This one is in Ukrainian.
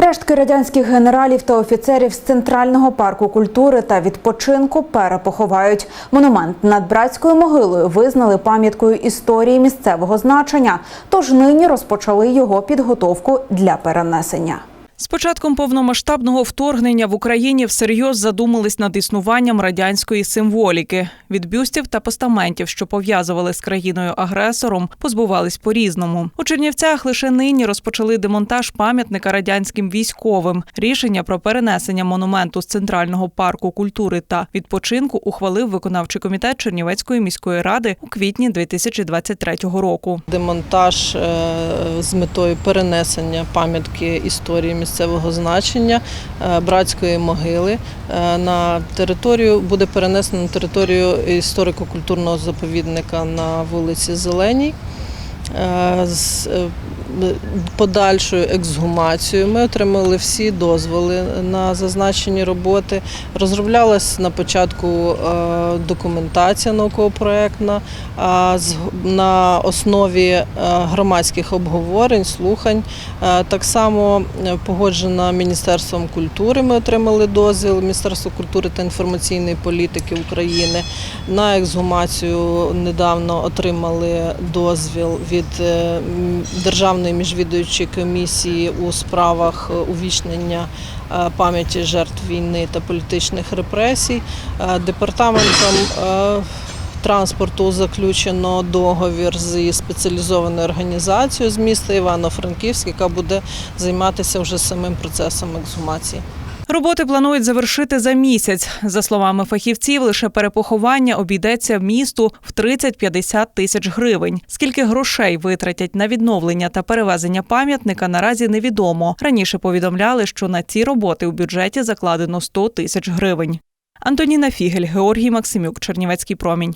Рештки радянських генералів та офіцерів з центрального парку культури та відпочинку перепоховають. Монумент над братською могилою визнали пам'яткою історії місцевого значення. Тож нині розпочали його підготовку для перенесення. З початком повномасштабного вторгнення в Україні всерйоз задумались над існуванням радянської символіки. Від бюстів та постаментів, що пов'язували з країною-агресором, позбувались по-різному. У Чернівцях лише нині розпочали демонтаж пам'ятника радянським військовим. Рішення про перенесення монументу з центрального парку культури та відпочинку ухвалив виконавчий комітет Чернівецької міської ради у квітні 2023 року. Демонтаж е, з метою перенесення пам'ятки історії місцевого значення е, братської могили е, на територію буде перенесено на територію історико-культурного заповідника на вулиці Зеленій. Е, З е, подальшою ексгумацією ми отримали всі дозволи на зазначені роботи. Розроблялась на початку е, документація науково-проектна з- на основі громадських обговорень, слухань. Так само погоджена Міністерством культури. Ми отримали дозвіл Міністерства культури та інформаційної політики України. На ексгумацію недавно отримали дозвіл від е, м, Державної міжвідуючої комісії у справах е, увічнення е, пам'яті жертв війни та політичних репресій. Е, Департаментом е, транспорту заключено договір зі спеціалізованою організацією з міста Івано-Франківськ, яка буде займатися вже самим процесом ексгумації. Роботи планують завершити за місяць. За словами фахівців, лише перепоховання обійдеться місту в 30-50 тисяч гривень. Скільки грошей витратять на відновлення та перевезення пам'ятника, наразі невідомо. Раніше повідомляли, що на ці роботи у бюджеті закладено 100 тисяч гривень. Антоніна Фігель, Георгій Максимюк, Чернівецький промінь.